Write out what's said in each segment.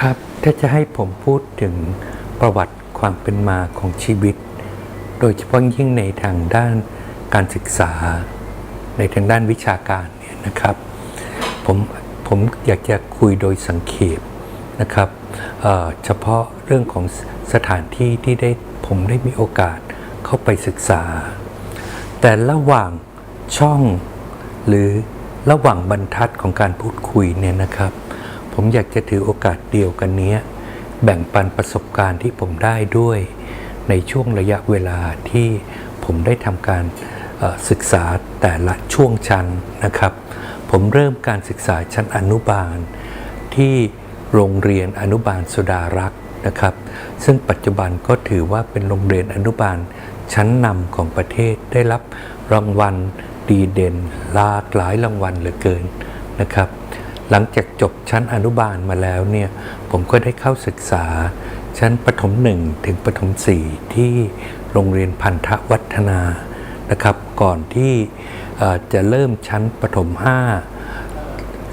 ครับ ถ้าจะให้ผมพูดถึงประวัติความเป็นมาของชีวิต โดยเฉพาะยิ่งในทางด้านการศึกษา ในทางด้านวิชาการเนี่ยนะครับ ผมผมอยากจะคุยโดยสังเขปนะครับเเฉพาะเรื่องของสถานที่ที่ได้ผมได้มีโอกาสเข้าไปศึกษา แต่ระหว่างช่องหรือระหว่างบรรทัดของการพูดคุยเนี่ยนะครับ ผมอยากจะถือโอกาสเดียวกันนี้แบ่งปันประสบการณ์ที่ผมได้ด้วย ในช่วงระยะเวลาที่ผมได้ทำการศึกษาแต่ละช่วงชั้นนะครับ ผมเริ่มการศึกษาชั้นอนุบาล ที่โรงเรียนอนุบาลสุดารักษ์นะครับ ซึ่งปัจจุบันก็ถือว่าเป็นโรงเรียนอนุบาลชั้นนำของประเทศได้รับรางวัลดีเด่นหลากหลายรางวัลเหลือเกินนะครับ หลังจากจบชั้นอนุบาลมาแล้วเนี่ยผมก็ได้เข้าศึกษาชั้นประถมหนึ่งถึงประถมสี่ที่โรงเรียนพันธวัฒนานะครับ ก่อนที่จะเริ่มชั้นประถมห้า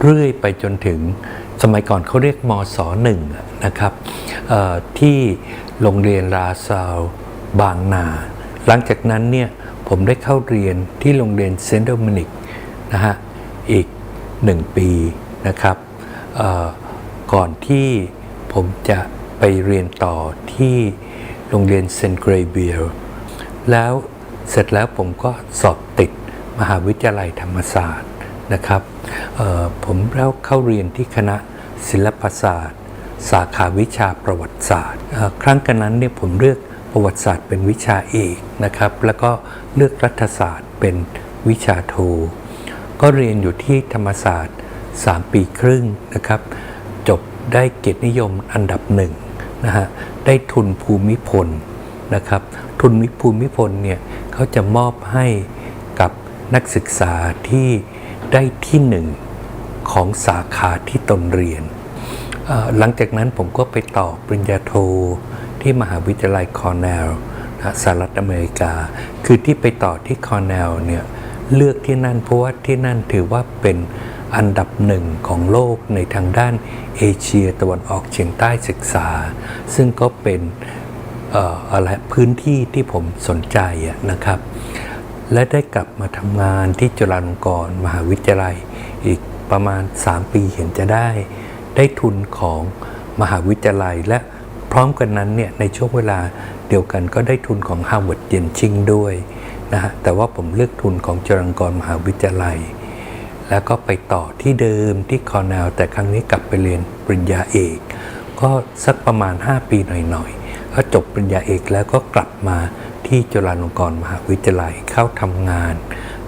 เรื่อยไปจนถึงสมัยก่อนเขาเรียกมศหนึ่งนะครับที่โรงเรียนราซาวบางนา หลังจากนั้นเนี่ยผมได้เข้าเรียนที่โรงเรียนเซนต์โดมินิกนะฮะอีกหนึ่งปี นะครับก่อนที่ผมจะไปเรียนต่อที่โรงเรียนเซนเกรเบียลแล้วเสร็จแล้วผมก็สอบติดมหาวิทยาลัยธรรมศาสตร์นะครับผมแล้วเข้าเรียนที่คณะศิลปศาสตร์ สาขาวิชาประวัติศาสตร์ ครั้งกันนั้นเนี่ยผมเลือกประวัติศาสตร์เป็นวิชาเอกนะครับ แล้วก็เลือกรัฐศาสตร์เป็นวิชาโท ก็เรียนอยู่ที่ธรรมศาสตร์ 3 ปีครึ่งนะครับ จบได้เกียรตินิยมอันดับหนึ่งนะฮะได้ทุนภูมิพลนะครับทุนภูมิพลเนี่ยเขาจะมอบให้กับนักศึกษาที่ได้ที่หนึ่งของสาขาที่ตนเรียน หลังจากนั้นผมก็ไปต่อปริญญาโทที่มหาวิทยาลัยคอร์เนลนะสหรัฐอเมริกา คือที่ไปต่อที่คอร์เนลเนี่ยเลือกที่นั่นเพราะว่าที่นั่นถือว่าเป็น อันดับหนึ่งของโลกในทางด้านเอเชียตะวันออกเฉียงใต้ศึกษา ซึ่งก็เป็นอะไรพื้นที่ที่ผมสนใจนะครับ และได้กลับมาทำงานที่จุฬาลงกรณ์มหาวิทยาลัย อีกประมาณ 3 ปีเห็นจะได้ ได้ทุนของมหาวิทยาลัย และพร้อมกันนั้นเนี่ยในช่วงเวลาเดียวกันก็ได้ทุนของ Harvard เยนชิงด้วยนะฮะแต่ว่าผมเลือกทุนของจุฬาลงกรณ์มหาวิทยาลัย แล้วก็ไปต่อที่เดิมที่คอร์เนลแต่ครั้งนี้กลับไปเรียนปริญญาเอก ก็สักประมาณ 5 ปีหน่อยๆก็จบปริญญาเอกแล้วก็กลับมาที่จุฬาลงกรณ์มหาวิทยาลัยเข้าทำงาน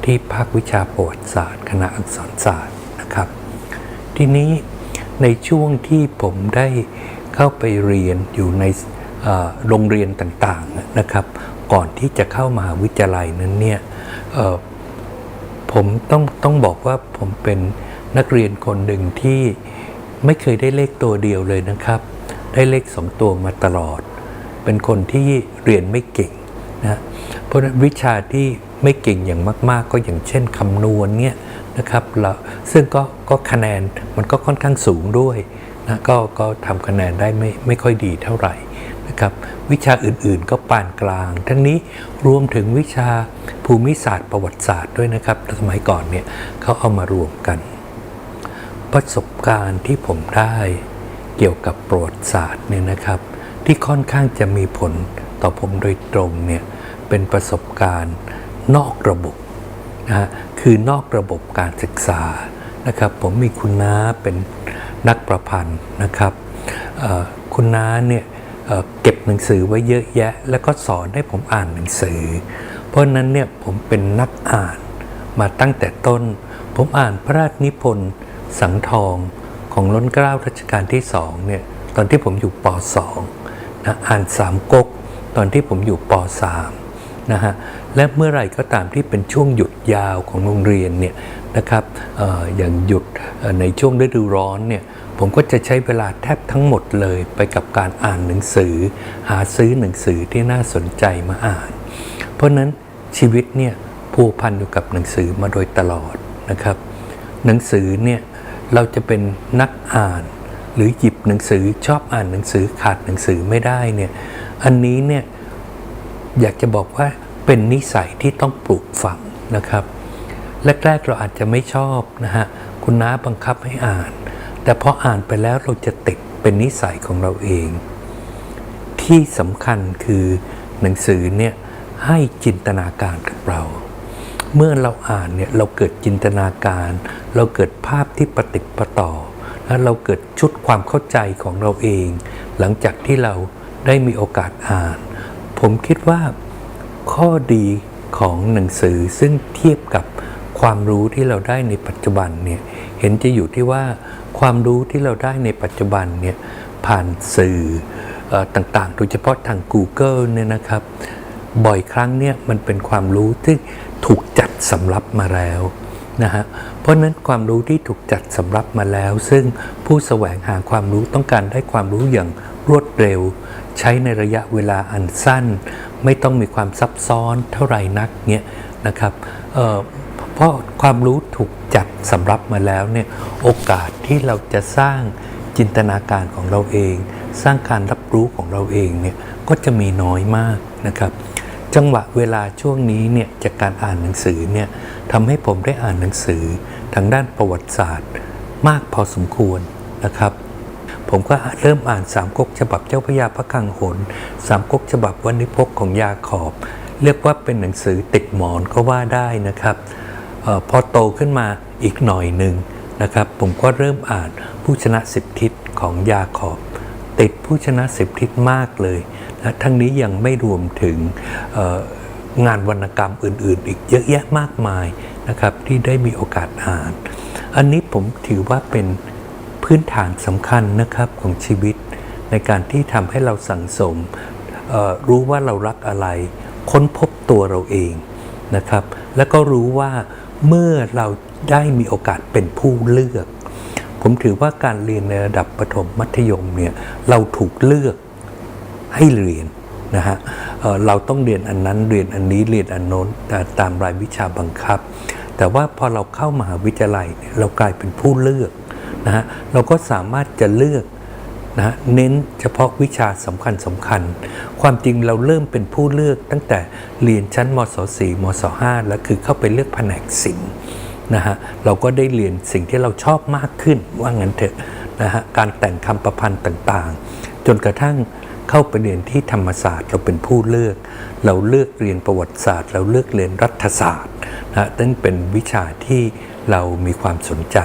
ที่ภาควิชาประวัติศาสตร์คณะอักษรศาสตร์นะครับ ทีนี้ในช่วงที่ผมได้เข้าไปเรียนอยู่ในโรงเรียนต่างๆนะครับ ก่อนที่จะเข้ามหาวิทยาลัยนั้นเนี่ย ผมต้องต้องบอกว่าผมเป็นนักเรียนคนหนึ่งที่ไม่เคยได้เลขตัวเดียวเลยนะครับ ได้เลขสองตัวมาตลอด เป็นคนที่เรียนไม่เก่งนะเพราะนั้นวิชาที่ไม่เก่งอย่างมาก ๆ ก็อย่างเช่นคำนวณเนี่ยนะครับแล้วซึ่งก็ก็คะแนนมันก็ค่อนข้างสูงด้วยนะก็ก็ทำคะแนนได้ไม่ไม่ค่อยดีเท่าไหร่ นะครับวิชาอื่นๆ ก็ปานกลาง ทั้งนี้รวมถึงวิชาภูมิศาสตร์ ประวัติศาสตร์ด้วยนะครับสมัยก่อนเนี่ยเขาเอามารวมกัน ประสบการณ์ที่ผมได้เกี่ยวกับประวัติศาสตร์เนี่ยนะครับ ที่ค่อนข้างจะมีผลต่อผมโดยตรงเนี่ยเป็นประสบการณ์นอกระบบนะฮะคือนอกระบบการศึกษานะครับผมมีคุณน้าเป็นนักประพันธ์นะครับคุณน้าเนี่ย เก็บหนังสือไว้เยอะแยะ แล้วก็สอนให้ผมอ่านหนังสือ เพราะนั้นเนี่ยผมเป็นนักอ่านมาตั้งแต่ต้น ผมอ่านพระราชนิพนธ์สังทองของล้นเกล้ารัชกาลที่สองเนี่ยตอนที่ผมอยู่ป .2 นะอ่านสามก๊กตอนที่ผมอยู่ป .3 นะฮะและเมื่อไหร่ก็ตามที่เป็นช่วงหยุดยาวของโรงเรียนเนี่ยนะครับอออย่างหยุดในช่วงฤดูร้อนเนี่ย ผมก็จะใช้เวลาแทบทั้งหมดเลยไปกับการอ่านหนังสือ หาซื้อหนังสือที่น่าสนใจมาอ่าน เพราะนั้นชีวิตเนี่ยผูกพันอยู่กับหนังสือมาโดยตลอดนะครับ หนังสือเนี่ยเราจะเป็นนักอ่าน หรือหยิบหนังสือชอบอ่านหนังสือขาดหนังสือไม่ได้เนี่ยอันนี้เนี่ยอยากจะบอกว่าเป็นนิสัยที่ต้องปลูกฝังนะครับแรกๆเราอาจจะไม่ชอบนะฮะคุณน้าบังคับให้อ่าน แต่พออ่านไปแล้วเราจะติดเป็นนิสัยของเราเอง ที่สำคัญคือหนังสือเนี่ยให้จินตนาการกับเรา เมื่อเราอ่านเนี่ยเราเกิดจินตนาการ เราเกิดภาพที่ประติประต่อ และเราเกิดชุดความเข้าใจของเราเอง หลังจากที่เราได้มีโอกาสอ่าน ผมคิดว่าข้อดีของหนังสือซึ่งเทียบกับความรู้ที่เราได้ในปัจจุบันเนี่ยเห็นจะอยู่ที่ว่า ความรู้ที่เราได้ในปัจจุบันเนี่ยผ่านสื่ออต่างๆ โดยเฉพาะทาง Google เนี่ยนะครับ บ่อยครั้งเนี่ยมันเป็นความรู้ที่ถูกจัดสำรับมาแล้วนะฮะ เพราะนั้นความรู้ที่ถูกจัดสำรับมาแล้ว ซึ่งผู้แสวงหาความรู้ต้องการได้ความรู้อย่างรวดเร็ว ใช้ในระยะเวลาอันสั้น ไม่ต้องมีความซับซ้อนเท่าไหร่นักเนี่ยนะครับเเพราะความรู้ถูก จัดสำรับมาแล้วเนี่ยโอกาสที่เราจะสร้างจินตนาการของเราเอง สร้างการรับรู้ของเราเองเนี่ยก็จะมีน้อยมากนะครับ จังหวะเวลาช่วงนี้เนี่ยจากการอ่านหนังสือเนี่ยทำให้ผมได้อ่านหนังสือทางด้านประวัติศาสตร์ มากพอสมควรนะครับ ผมก็เริ่มอ่านสามก๊กฉบับเจ้าพระยาพระคังหนสามก๊กฉบับวันนิพกของยาขอบ เรียกว่าเป็นหนังสือติดหมอนก็ว่าได้นะครับ พอโตขึ้นมาอีกหน่อยหนึ่งนะครับ ผมก็เริ่มอ่านผู้ชนะสิบทิศของยาขอบ ติดผู้ชนะสิบทิศมากเลยนะทั้งนี้ยังไม่รวมถึงงานวรรณกรรมอื่น ๆ อีกเยอะแยะมากมายนะครับที่ได้มีโอกาสอ่าน อันนี้ผมถือว่าเป็นพื้นฐานสำคัญนะครับของชีวิต ในการที่ทำให้เราสั่งสมรู้ว่าเรารักอะไร ค้นพบตัวเราเองนะครับ แล้วก็รู้ว่า เมื่อเราได้มีโอกาสเป็นผู้เลือก ผมถือว่าการเรียนในระดับประถมมัธยมเนี่ยเราถูกเลือกให้เรียนนะฮะเเราต้องเรียนอันนั้นเรียนอันนี้เรียนอันโน้นแต่ตามรายวิชาบังคับ แต่ว่าพอเราเข้ามหาวิทยาลัยเรากลายเป็นผู้เลือกนะฮะเราก็สามารถจะเลือก นะเน้นเฉพาะวิชาสำคัญสำคัญ ความจริงเราเริ่มเป็นผู้เลือกตั้งแต่เรียนชั้นมศ 4 มศ 5 แล้วคือเข้าไปเลือกแผนกศิลป์นะฮะเราก็ได้เรียนสิ่งที่เราชอบมากขึ้นว่างั้นเถอะนะฮะการแต่งคำประพันธ์ต่างๆ จนกระทั่งเข้าไปเรียนที่ธรรมศาสตร์ เราเป็นผู้เลือก เราเลือกเรียนประวัติศาสตร์ เราเลือกเรียนรัฐศาสตร์นะฮะนั่นเป็นวิชาที่เรามีความสนใจ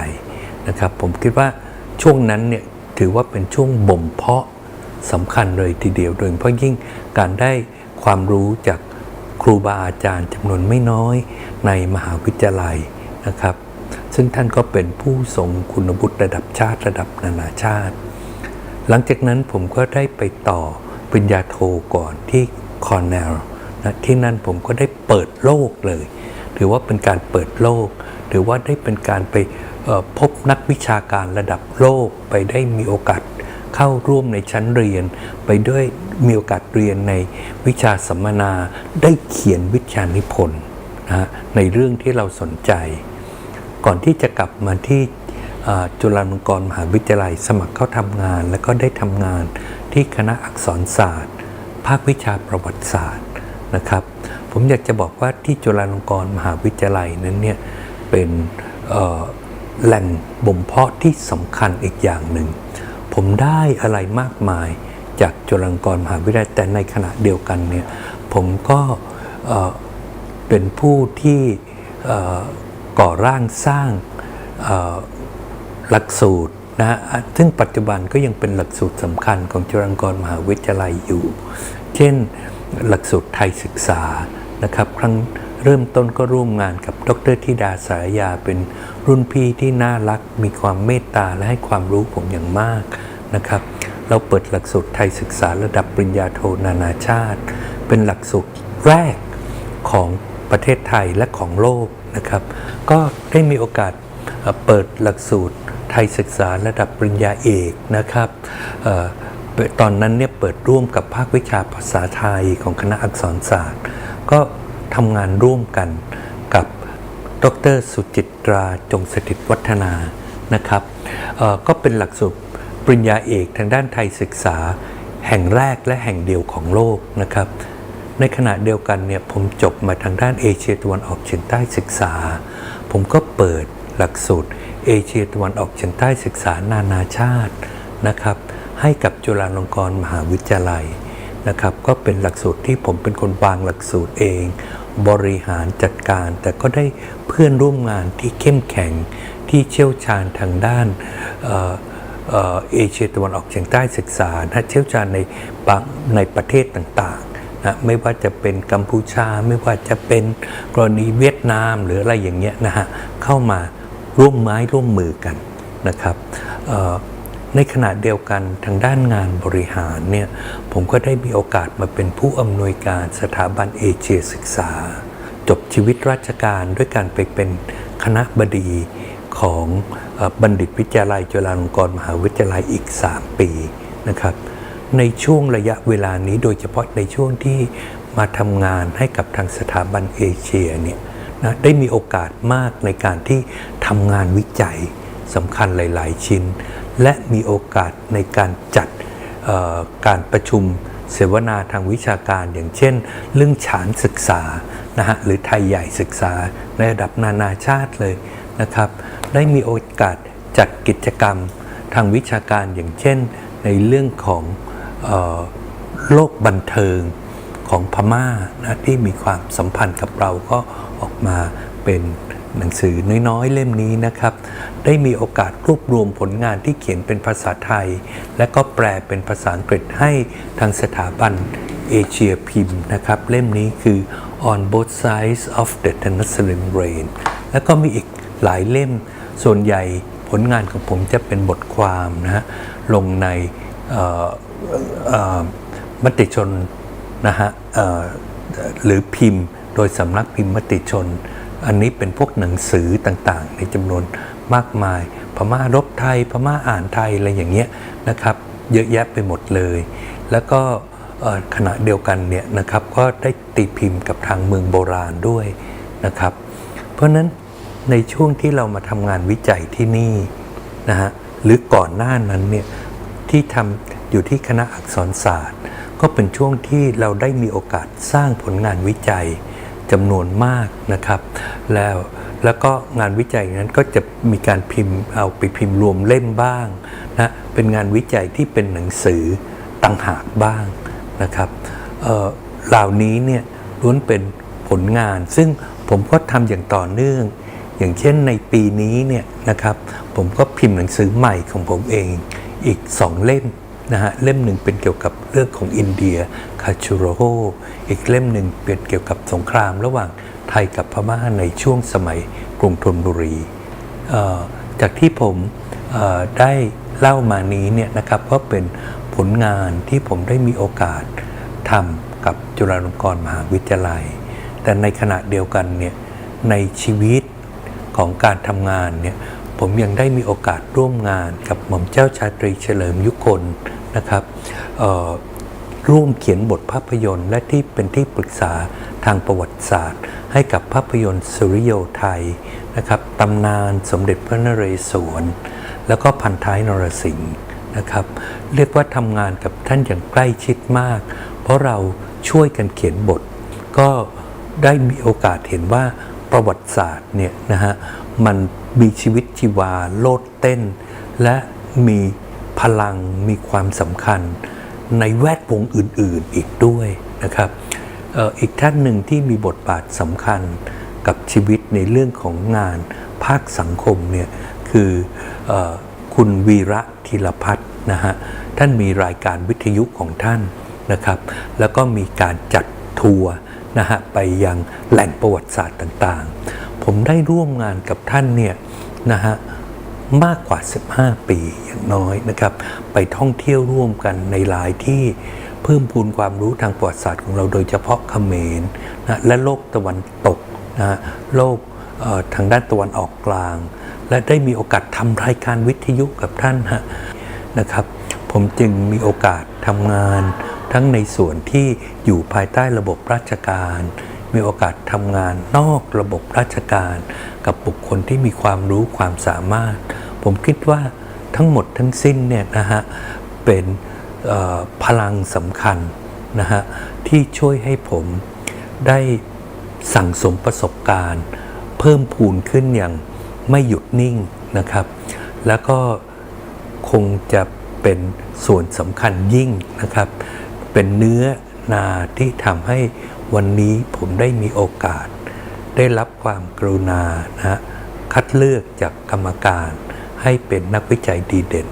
นะครับผมคิดว่าช่วงนั้นเนี่ย ถือว่าเป็นช่วงบ่มเพาะสำคัญเลยทีเดียวโดยเฉพาะยิ่งการได้ความรู้จากครูบาอาจารย์จำนวนไม่น้อยในมหาวิทยาลัยนะครับ ซึ่งท่านก็เป็นผู้ทรงคุณบุตรระดับชาติระดับนานาชาติ หลังจากนั้นผมก็ได้ไปต่อปริญญาโทก่อนที่คอร์เนลนะที่นั่นผมก็ได้เปิดโลกเลย ถือว่าเป็นการเปิดโลกหรือว่าได้เป็นการไป พบนักวิชาการระดับโลกไปได้มีโอกาสเข้าร่วมในชั้นเรียน ไปด้วยมีโอกาสเรียนในวิชาสัมมนาได้เขียนวิชานิพนธ์นะในเรื่องที่เราสนใจ ก่อนที่จะกลับมาที่จุฬาลงกรณ์มหาวิทยาลัยสมัครเข้าทำงาน แล้วก็ได้ทำงานที่คณะอักษรศาสตร์ ภาควิชาประวัติศาสตร์นะครับ ผมอยากจะบอกว่าที่จุฬาลงกรณ์มหาวิทยาลัยนั้นเนี่ยเป็น แหล่งบ่มเพาะที่สำคัญอีกอย่างหนึ่ง ผมได้อะไรมากมายจากจุฬาลงกรณ์มหาวิทยาลัยแต่ในขณะเดียวกันเนี่ยผมก็เป็นผู้ที่ก่อร่างสร้างหลักสูตรนะฮะซึ่งปัจจุบันก็ยังเป็นหลักสูตรสำคัญของจุฬาลงกรณ์มหาวิทยาลัยอยู่ เช่นหลักสูตรไทยศึกษานะครับครั้ง เริ่มต้นก็ร่วมงานกับดรธิดาสายยาเป็นรุ่นพี่ที่น่ารัก มีความเมตตาและให้ความรู้ผมอย่างมากนะครับ เราเปิดหลักสูตรไทยศึกษาระดับปริญญาโทนานาชาติ เป็นหลักสูตรแรกของประเทศไทยและของโลกนะครับ ก็ได้มีโอกาสเปิดหลักสูตรไทยศึกษาระดับปริญญาเอกนะครับตอนนั้นเนี่ยเปิดร่วมกับภาควิชาภาษาไทยของคณะอักษรศาสตร์ ก็ ทำงานร่วมกันกับดรสุจิตราจงสถิตวัฒนานะครับก็เป็นหลักสูตรปริญญาเอกทางด้านไทยศึกษาแห่งแรกและแห่งเดียวของโลกนะครับ ในขณะเดียวกันเนี่ยผมจบมาทางด้านเอเชียตะวันออกเฉียงใต้ศึกษา ผมก็เปิดหลักสูตรเอเชียตะวันออกเฉียงใต้ศึกษานานาชาตินะครับ ให้กับจุฬาลงกรณ์มหาวิทยาลัย นะครับ ก็เป็นหลักสูตรที่ผมเป็นคนวางหลักสูตรเอง บริหารจัดการ แต่ก็ได้เพื่อนร่วมงานที่เข้มแข็งที่เชี่ยวชาญทางด้านเอเชียตะวันออกเฉียงใต้ศึกษานะเชี่ยวชาญในในประเทศต่างๆนะไม่ว่าจะเป็นกัมพูชา ไม่ว่าจะเป็นกรณีเวียดนามหรืออะไรอย่างเงี้ยนะฮะเข้ามาร่วมไม้ร่วมมือกันนะครับ ในขณะเดียวกันทางด้านงานบริหารเนี่ยผมก็ได้มีโอกาสมาเป็นผู้อำนวยการสถาบันเอเชียศึกษา จบชีวิตราชการด้วยการไปเป็นคณะบดีของบัณฑิตวิทยาลัยจุฬาลงกรณ์มหาวิทยาลัยอีก 3 ปีนะครับ ในช่วงระยะเวลานี้โดยเฉพาะในช่วงที่มาทำงานให้กับทางสถาบันเอเชียเนี่ยนะได้มีโอกาสมากในการที่ทำงานวิจัยสำคัญหลาย ๆ ชิ้น และมีโอกาสในการจัดการประชุมเสวนาทางวิชาการอย่างเช่น เรื่องฉานศึกษานะฮะหรือไทยใหญ่ศึกษาในระดับนานาชาติเลยนะครับ ได้มีโอกาสจัดกิจกรรมทางวิชาการอย่างเช่น ในเรื่องของออโลกบันเทิงของพม่านะที่มีความสัมพันธ์กับเราก็ออกมาเป็น หนังสือน้อยๆเล่มนี้นะครับ ได้มีโอกาสรวบรวมผลงานที่เขียนเป็นภาษาไทย และก็แปลเป็นภาษาอังกฤษให้ทางสถาบันเอเชียพิมพ์นะครับ เล่มนี้คือ On Both Sides of the Tenasserim Rain แล้วก็มีอีกหลายเล่มส่วนใหญ่ผลงานของผมจะเป็นบทความนะฮะลงในมติชนนะฮะหรือพิมพ์โดยสำนักพิมพ์มติชน อันนี้เป็นพวกหนังสือต่างๆ ในจำนวนมากมาย พม่ารบไทย พม่าอ่านไทยอะไรอย่างเงี้ยนะครับ เยอะแยะไปหมดเลย แล้วก็ขณะเดียวกันเนี่ยนะครับก็ได้ตีพิมพ์กับทางเมืองโบราณด้วยนะครับ เพราะนั้นในช่วงที่เรามาทำงานวิจัยที่นี่นะฮะหรือก่อนหน้านั้นเนี่ยที่ทำอยู่ที่คณะอักษรศาสตร์ ก็เป็นช่วงที่เราได้มีโอกาสสร้างผลงานวิจัย จำนวนมากนะครับ แล้วแล้วก็งานวิจัยนั้นก็จะมีการพิมพ์เอาไปพิมพ์รวมเล่มบ้างนะเป็นงานวิจัยที่เป็นหนังสือต่างหากบ้างนะครับเหล่านี้เนี่ยล้วนเป็นผลงาน ซึ่งผมก็ทำอย่างต่อเนื่อง อย่างเช่นในปีนี้เนี่ยนะครับ ผมก็พิมพ์หนังสือใหม่ของผมเองอีกสองเล่ม นะฮะเล่มหนึ่งเป็นเกี่ยวกับเรื่องของอินเดียคาชูโรโฮอีกเล่มหนึ่งเป็นเกี่ยวกับสงครามระหว่างไทยกับพม่าในช่วงสมัยกรุงธนบุรี จากที่ผมได้เล่ามานี้เนี่ยนะครับก็เป็นผลงานที่ผมได้มีโอกาสทำกับจุฬาลงกรณ์มหาวิทยาลัย แต่ในขณะเดียวกันเนี่ยในชีวิตของการทำงานเนี่ยผมยังได้มีโอกาสร่วมงานกับหม่อมเจ้าชาตรีเฉลิมยุคน นะครับร่วมเขียนบทภาพยนตร์และที่เป็นที่ปรึกษาทางประวัติศาสตร์ ให้กับภาพยนตร์สุริโยไทยนะครับตำนานสมเด็จพระนเรศวร แล้วก็พันท้ายนรสิงห์นะครับ เรียกว่าทำงานกับท่านอย่างใกล้ชิดมาก เพราะเราช่วยกันเขียนบท ก็ได้มีโอกาสเห็นว่าประวัติศาสตร์เนี่ยนะฮะมันมีชีวิตชีวาโลดเต้น และมี พลังมีความสำคัญในแวดวงอื่นๆอีกด้วยนะครับอีกท่านหนึ่งที่มีบทบาทสำคัญกับชีวิตในเรื่องของงานภาคสังคมเนี่ยคืออคุณวีระธีรพัฒน์นะฮะท่านมีรายการวิทยุของท่านนะครับ แล้วก็มีการจัดทัวร์นะฮะไปยังแหล่งประวัติศาสตร์ต่างๆ ผมได้ร่วมงานกับท่านเนี่ยนะฮะ มากกว่า 15 ปีอย่างน้อยนะครับ ไปท่องเที่ยวร่วมกันในหลายที่เพิ่มพูนความรู้ทางประวัติศาสตร์ของเราโดยเฉพาะเขมรนะและโลกตะวันตกนะฮะโลกทางด้านตะวันออกกลาง และได้มีโอกาสทำรายการวิทยุกับท่านฮะนะครับ ผมจึงมีโอกาสทำงานทั้งในส่วนที่อยู่ภายใต้ระบบราชการ มีโอกาสทำงานนอกระบบราชการ กับบุคคลที่มีความรู้ความสามารถ ผมคิดว่าทั้งหมดทั้งสิ้นเนี่ยนะฮะเป็นพลังสำคัญนะฮะที่ช่วยให้ผมได้สั่งสมประสบการณ์ เพิ่มพูนขึ้นอย่างไม่หยุดนิ่งนะครับ แล้วก็คงจะเป็นส่วนสำคัญยิ่งนะครับ เป็นเนื้อนาที่ทำให้วันนี้ผมได้มีโอกาส ได้รับความกรุณานะคัดเลือกจากกรรมการให้เป็นนักวิจัยดีเด่น